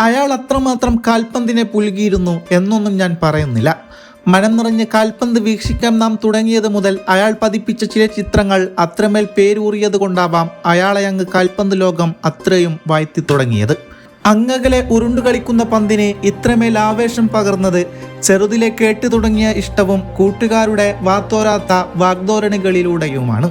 അയാൾ അത്രമാത്രം കാൽപന്തിനെ പുലുകിയിരുന്നു എന്നൊന്നും ഞാൻ പറയുന്നില്ല. മനം നിറഞ്ഞ് കാൽപന്ത് വീക്ഷിക്കാൻ നാം തുടങ്ങിയത് മുതൽ അയാൾ പതിപ്പിച്ച ചില ചിത്രങ്ങൾ അത്രമേൽ പേരൂറിയത് കൊണ്ടാവാം അയാളെ അങ്ങ് കാൽപന്ത് ലോകം അത്രയും വാഴ്ത്തി തുടങ്ങിയത്. അങ്ങകലെ ഉരുണ്ടു കളിക്കുന്ന പന്തിനെ ഇത്രമേൽ ആവേശം പകർന്നത് ചെറുതിലെ കേട്ടു തുടങ്ങിയ ഇഷ്ടവും കൂട്ടുകാരുടെ വാത്തോരാത്ത വാഗ്ദോരണികളിലൂടെയുമാണ്.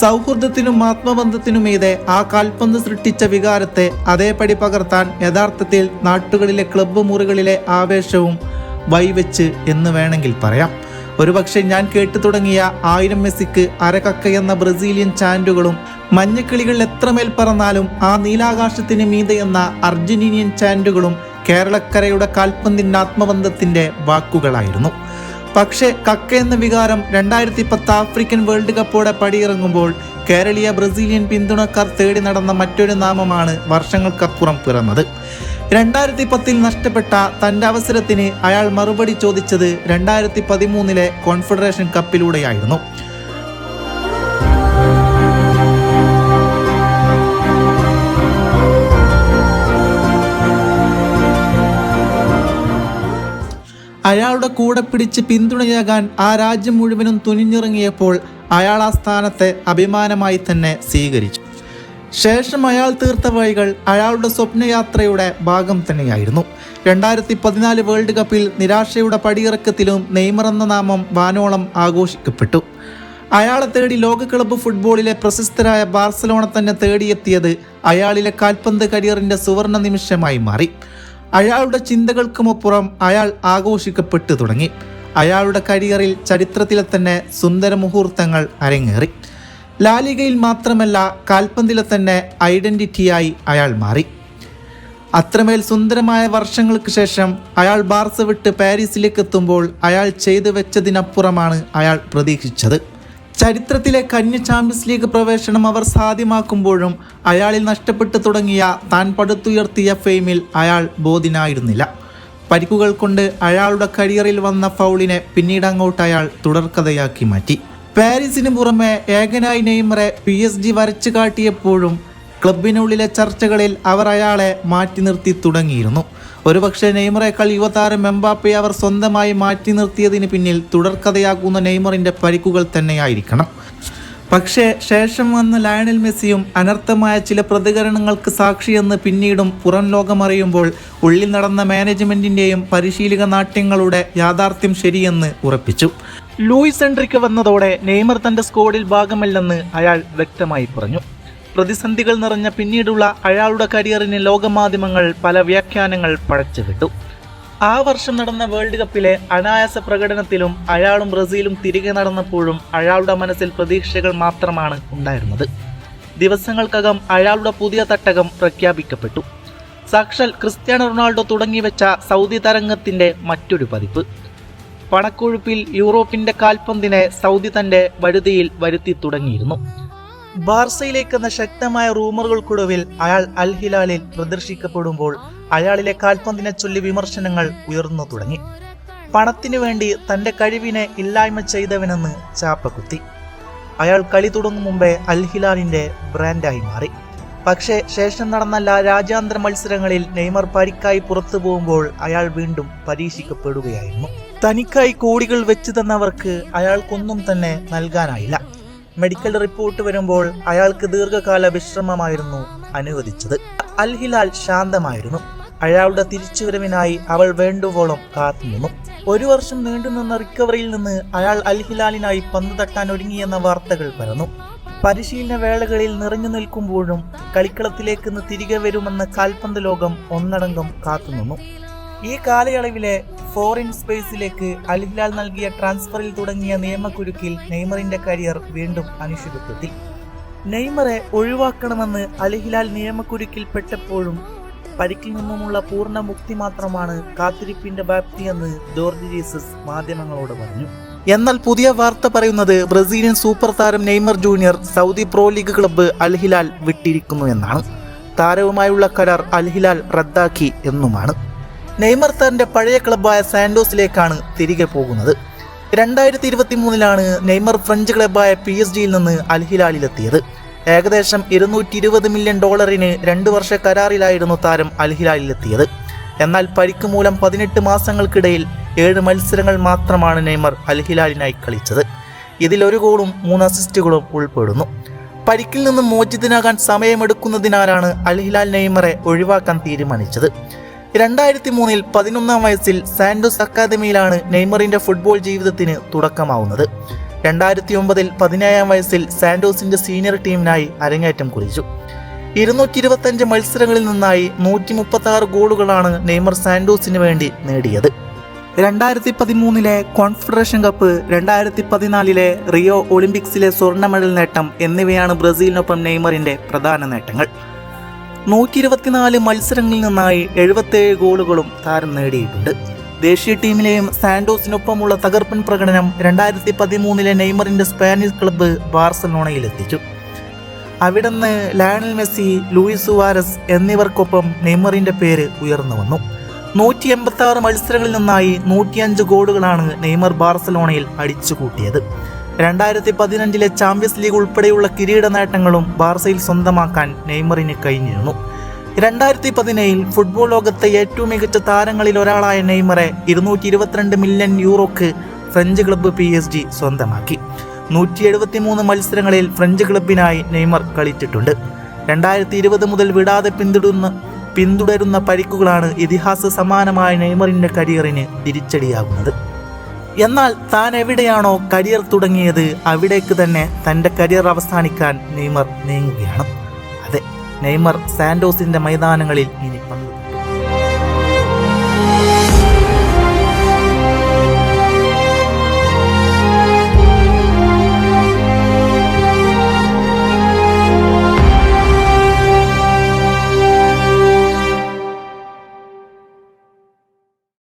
സൗഹൃദത്തിനും ആത്മബന്ധത്തിനുമീതെ ആ കാൽപന്ത് സൃഷ്ടിച്ച വികാരത്തെ അതേപടി പകർത്താൻ യഥാർത്ഥത്തിൽ നാട്ടുകളിലെ ക്ലബ്ബ് മുറികളിലെ ആവേശവും വൈവെച്ച് എന്ന് വേണമെങ്കിൽ പറയാം. ഒരുപക്ഷെ ഞാൻ കേട്ടു തുടങ്ങിയ ആയിരം മെസ്സിക്ക് അരകക്ക എന്ന ബ്രസീലിയൻ ചാൻഡുകളും മഞ്ഞക്കിളികൾ എത്രമേൽ പറന്നാലും ആ നീലാകാശത്തിന് മീതെ എന്ന അർജന്റീനിയൻ ചാൻഡുകളും കേരളക്കരയുടെ കാൽപന്തിന്റെ ആത്മബന്ധത്തിന്റെ വാക്കുകളായിരുന്നു. പക്ഷേ കക്ക എന്ന വികാരം രണ്ടായിരത്തി പത്ത് ആഫ്രിക്കൻ വേൾഡ് കപ്പോടെ പടിയിറങ്ങുമ്പോൾ കേരളീയ ബ്രസീലിയൻ പിന്തുണക്കാർ തേടി നടന്ന മറ്റൊരു നാമമാണ് വർഷങ്ങൾക്കപ്പുറം പിറന്നത്. രണ്ടായിരത്തി പത്തിൽ നഷ്ടപ്പെട്ട തന്റെ അവസരത്തിന് അയാൾ മറുപടി ചോദിച്ചത് രണ്ടായിരത്തി പതിമൂന്നിലെ കോൺഫെഡറേഷൻ കപ്പിലൂടെയായിരുന്നു. അയാളുടെ കൂടെ പിടിച്ച് പിന്തുണയാകാൻ ആ രാജ്യം മുഴുവനും തുനിഞ്ഞിറങ്ങിയപ്പോൾ അയാൾ ആ സ്ഥാനത്തെ അഭിമാനമായി തന്നെ സ്വീകരിച്ചു. ശേഷം അയാൾ തീർത്ത വഴികൾ അയാളുടെ സ്വപ്നയാത്രയുടെ ഭാഗം തന്നെയായിരുന്നു. രണ്ടായിരത്തി പതിനാല് വേൾഡ് കപ്പിൽ നിരാശയുടെ പടിയിറക്കത്തിലും നെയ്മർ എന്ന നാമം വാനോളം ആഘോഷിക്കപ്പെട്ടു. അയാളെ തേടി ലോക ക്ലബ്ബ് ഫുട്ബോളിലെ പ്രശസ്തരായ ബാർസലോണ തന്നെ തേടിയെത്തിയത് അയാളിലെ കാൽപന്ത് കരിയറിന്റെ സുവർണ നിമിഷമായി മാറി. അയാളുടെ ചിന്തകൾക്കുമപ്പുറം അയാൾ ആഘോഷിക്കപ്പെട്ടു തുടങ്ങി. അയാളുടെ കരിയറിൽ ചരിത്രത്തിലെ തന്നെ സുന്ദര മുഹൂർത്തങ്ങൾ അരങ്ങേറി. ലാലികയിൽ മാത്രമല്ല കാൽപന്തിലെ തന്നെ ഐഡന്റിറ്റിയായി അയാൾ മാറി. അത്രമേൽ സുന്ദരമായ വർഷങ്ങൾക്ക് ശേഷം അയാൾ ബാർസ വിട്ട് പാരീസിലേക്ക് എത്തുമ്പോൾ അയാൾ ചെയ്തു വെച്ചതിനപ്പുറമാണ് അയാൾ പ്രതീക്ഷിച്ചത്. ചരിത്രത്തിലെ കന്യ ചാമ്പ്യൻസ് ലീഗ് പ്രവേശനം അവർ സാധ്യമാക്കുമ്പോഴും അയാളിൽ നഷ്ടപ്പെട്ടു തുടങ്ങിയ താൻ പടുത്തുയർത്തിയ ഫെയിമിൽ അയാൾ ബോധിനായിരുന്നില്ല. പരിക്കുകൾ കൊണ്ട് അയാളുടെ കരിയറിൽ വന്ന ഫൗളിനെ പിന്നീട് അങ്ങോട്ട് അയാൾ തുടർക്കഥയാക്കി മാറ്റി. പാരീസിന് പുറമെ ഏകനായി നെയ്മറെ പി എസ് ജി വരച്ചു കാട്ടിയപ്പോഴും ക്ലബിനുള്ളിലെ ചർച്ചകളിൽ അവർ അയാളെ മാറ്റി നിർത്തി തുടങ്ങിയിരുന്നു. ഒരുപക്ഷെ നെയ്മറേക്കാൾ യുവതാരം എംബാപ്പയെ അവർ സ്വന്തമായി മാറ്റി നിർത്തിയതിന് പിന്നിൽ തുടർക്കഥയാക്കുന്ന നെയ്മറിന്റെ പരിക്കുകൾ തന്നെയായിരിക്കണം. പക്ഷേ ശേഷം വന്ന ലയണൽ മെസ്സിയും അനർത്ഥമായ ചില പ്രതികരണങ്ങൾക്ക് സാക്ഷിയെന്ന് പിന്നീടും പുറം ലോകമറിയുമ്പോൾ ഉള്ളിൽ നടന്ന മാനേജ്മെന്റിന്റെയും പരിശീലക നാട്യങ്ങളുടെ യാഥാർത്ഥ്യം ശരിയെന്ന് ഉറപ്പിച്ചു. ലൂയിസ് എൻട്രിക്ക് വന്നതോടെ നെയ്മർ തന്റെ സ്കോഡിൽ ഭാഗമല്ലെന്ന് അയാൾ വ്യക്തമായി പറഞ്ഞു. പ്രതിസന്ധികൾ നിറഞ്ഞ പിന്നീടുള്ള അയാളുടെ കരിയറിന് ലോകമാധ്യമങ്ങൾ പല വ്യാഖ്യാനങ്ങൾ പഴച്ചുവിട്ടു ആ വർഷം നടന്ന വേൾഡ് കപ്പിലെ അനായാസ പ്രകടനത്തിലും അയാളും ബ്രസീലും തിരികെ നടന്നപ്പോഴും അയാളുടെ മനസ്സിൽ പ്രതീക്ഷകൾ മാത്രമാണ് ഉണ്ടായിരുന്നത്. ദിവസങ്ങൾക്കകം അയാളുടെ പുതിയ തട്ടകം പ്രഖ്യാപിക്കപ്പെട്ടു. സാക്ഷാൽ ക്രിസ്ത്യാനോ റൊണാൾഡോ തുടങ്ങിവെച്ച സൗദി തരംഗത്തിന്റെ മറ്റൊരു പതിപ്പ്. പണക്കൊഴുപ്പിൽ യൂറോപ്പിന്റെ കാൽപന്തിനെ സൗദി തന്റെ വരുതിയിൽ വരുത്തി തുടങ്ങിയിരുന്നു. ബാർസയിലേക്കെന്ന ശക്തമായ റൂമറുകൾക്കൊടുവിൽ അയാൾ അൽ ഹിലാലിൽ പ്രദർശിക്കപ്പെടുമ്പോൾ അയാളിലെ കാൽപന്തിനെ ചൊല്ലി വിമർശനങ്ങൾ ഉയർന്നു തുടങ്ങി. പണത്തിനു വേണ്ടി തന്റെ കഴിവിനെ ഇല്ലായ്മ ചെയ്തവനെന്ന് ചാപ്പകുത്തി അയാൾ കളി തുടങ്ങും മുമ്പേ അൽ ഹിലാലിന്റെ ബ്രാൻഡായി മാറി. പക്ഷേ ശേഷം നടന്ന രാജ്യാന്തര മത്സരങ്ങളിൽ നെയ്മർ പരിക്കായി പുറത്തു പോകുമ്പോൾ അയാൾ വീണ്ടും പരീക്ഷിക്കപ്പെടുകയായിരുന്നു. തനിക്കായി കോടികൾ വെച്ചു തന്നവർക്ക് അയാൾക്കൊന്നും തന്നെ നൽകാനായില്ല. മെഡിക്കൽ റിപ്പോർട്ട് വരുമ്പോൾ അയാൾക്ക് ദീർഘകാല വിശ്രമമായിരുന്നു അനുവദിച്ചത്. അൽ ഹിലാൽ ശാന്തമായിരുന്നു. അയാളുടെ തിരിച്ചുവരവിനായി അവൾ വേണ്ടുവോളം കാത്തുനിന്നു. ഒരു വർഷം നീണ്ടുനിന്ന റിക്കവറിയിൽ നിന്ന് അയാൾ അൽ ഹിലാലിനായി പന്ത് തട്ടാൻ ഒരുങ്ങിയെന്ന വാർത്തകൾ പരന്നു. പരിശീലന വേളകളിൽ നിറഞ്ഞു നിൽക്കുമ്പോഴും കളിക്കളത്തിലേക്ക് തിരികെ വരുമെന്ന കാൽപന്ത് ലോകം ഒന്നടങ്കം കാത്തുനിന്നു. ഈ കാലയളവിലെ ഫോറിൻ സ്പേസിലേക്ക് അൽഹിലാൽ നൽകിയ ട്രാൻസ്ഫറിൽ തുടങ്ങിയ നിയമക്കുരുക്കിൽ നെയ്മറിന്റെ കരിയർ വീണ്ടും അനിശ്ചിതത്വത്തിൽ. നെയ്മറെ ഒഴിവാക്കണമെന്ന് അൽഹിലാൽ നിയമക്കുരുക്കിൽപ്പെട്ടപ്പോഴും നിയമക്കുരുക്കിൽ പെട്ടപ്പോഴും പരിക്കിൽ നിന്നുമുള്ള പൂർണ മുക്തി മാത്രമാണ് കാത്തിരിപ്പിന്റെ വ്യാപ്തിയെന്ന് ജോർജ് ജീസസ് മാധ്യമങ്ങളോട് പറഞ്ഞു. എന്നാൽ പുതിയ വാർത്ത പറയുന്നത് ബ്രസീലിയൻ സൂപ്പർ താരം Neymar junior Saudi pro league club Al Hilal വിട്ടിരിക്കുന്നു എന്നാണ്. താരവുമായുള്ള കരാർ അൽഹിലാൽ റദ്ദാക്കി എന്നുമാണ്. നെയ്മർ തന്റെ പഴയ ക്ലബ്ബായ സാൻഡോസിലേക്കാണ് തിരികെ പോകുന്നത്. രണ്ടായിരത്തി ഇരുപത്തി മൂന്നിലാണ് നെയ്മർ ഫ്രഞ്ച് ക്ലബ്ബായ പി എസ് ജിയിൽ നിന്ന് അൽഹിലാലിലെത്തിയത്. ഏകദേശം ഇരുന്നൂറ്റി ഇരുപത് മില്യൺ ഡോളറിന് രണ്ട് വർഷ കരാറിലായിരുന്നു താരം അൽഹിലാലിലെത്തിയത്. എന്നാൽ പരിക്ക് മൂലം പതിനെട്ട് മാസങ്ങൾക്കിടയിൽ ഏഴ് മത്സരങ്ങൾ മാത്രമാണ് നെയ്മർ അൽഹിലാലിനായി കളിച്ചത്. ഇതിൽ ഒരു ഗോളും മൂന്ന് അസിസ്റ്റുകളും ഉൾപ്പെടുന്നു. പരിക്കിൽ നിന്നും മോചിതനാകാൻ സമയമെടുക്കുന്നതിനാലാണ് അൽഹിലാൽ നെയ്മറെ ഒഴിവാക്കാൻ തീരുമാനിച്ചത്. രണ്ടായിരത്തി മൂന്നിൽ പതിനൊന്നാം വയസ്സിൽ സാന്റോസ് അക്കാദമിയിലാണ് നെയ്മറിന്റെ ഫുട്ബോൾ ജീവിതത്തിന് തുടക്കമാവുന്നത്. രണ്ടായിരത്തി ഒമ്പതിൽ പതിനേഴാം വയസ്സിൽ സാന്റോസിന്റെ സീനിയർ ടീമിനായി അരങ്ങേറ്റം കുറിച്ചു. ഇരുന്നൂറ്റി ഇരുപത്തഞ്ച് മത്സരങ്ങളിൽ നിന്നായി നൂറ്റി മുപ്പത്തി ആറ് ഗോളുകളാണ് നെയ്മർ സാന്റോസിന് വേണ്ടി നേടിയത്. രണ്ടായിരത്തി പതിമൂന്നിലെ കോൺഫെഡറേഷൻ കപ്പ് രണ്ടായിരത്തി പതിനാലിലെ റിയോ ഒളിമ്പിക്സിലെ സ്വർണ മെഡൽ നേട്ടം എന്നിവയാണ് ബ്രസീലിനൊപ്പം നെയ്മറിന്റെ പ്രധാന നേട്ടങ്ങൾ. നൂറ്റി ഇരുപത്തിനാല് മത്സരങ്ങളിൽ നിന്നായി എഴുപത്തേഴ് ഗോളുകളും താരം നേടിയിട്ടുണ്ട്. ദേശീയ ടീമിലെയും സാൻഡോസിനൊപ്പമുള്ള തകർപ്പൻ പ്രകടനം രണ്ടായിരത്തി പതിമൂന്നിലെ നെയ്മറിന്റെ സ്പാനിഷ് ക്ലബ്ബ് ബാർസലോണയിലെത്തിച്ചു നിന്ന് ലയണൽ മെസ്സി ലൂയിസ് സുവാരസ് എന്നിവർക്കൊപ്പം നെയ്മറിന്റെ പേര് ഉയർന്നു വന്നു. നൂറ്റി എൺപത്തി ആറ് മത്സരങ്ങളിൽ നിന്നായി നൂറ്റിയഞ്ച് ഗോളുകളാണ് നെയ്മർ ബാർസലോണയിൽ അടിച്ചുകൂട്ടിയത്. രണ്ടായിരത്തി പതിനഞ്ചിലെ ചാമ്പ്യൻസ് ലീഗ് ഉൾപ്പെടെയുള്ള കിരീട നേട്ടങ്ങളും ബാർസയിൽ സ്വന്തമാക്കാൻ നെയ്മറിന് കഴിഞ്ഞിരുന്നു. രണ്ടായിരത്തി പതിനേഴിൽ ഫുട്ബോൾ ലോകത്തെ ഏറ്റവും മികച്ച താരങ്ങളിൽ ഒരാളായ നെയ്മറെ ഇരുന്നൂറ്റി ഇരുപത്തിരണ്ട് million യൂറോക്ക് French club P S G സ്വന്തമാക്കി. നൂറ്റി എഴുപത്തി മൂന്ന് മത്സരങ്ങളിൽ ഫ്രഞ്ച് ക്ലബിനായി നെയ്മർ കളിച്ചിട്ടുണ്ട്. രണ്ടായിരത്തി ഇരുപത് മുതൽ വിടാതെ പിന്തുടരുന്ന പിന്തുടരുന്ന പരിക്കുകളാണ് ഇതിഹാസ സമാനമായ നെയ്മറിന്റെ കരിയറിന് തിരിച്ചടിയാകുന്നത്. എന്നാൽ താൻ എവിടെയാണോ കരിയർ തുടങ്ങിയത് അവിടേക്ക് തന്നെ തന്റെ കരിയർ അവസാനിക്കാൻ നെയ്മർ നീങ്ങുകയാണ്. അതെ നെയ്മർ സാൻഡോസിന്റെ മൈതാനങ്ങളിൽ ഇനി പങ്കെടുക്കും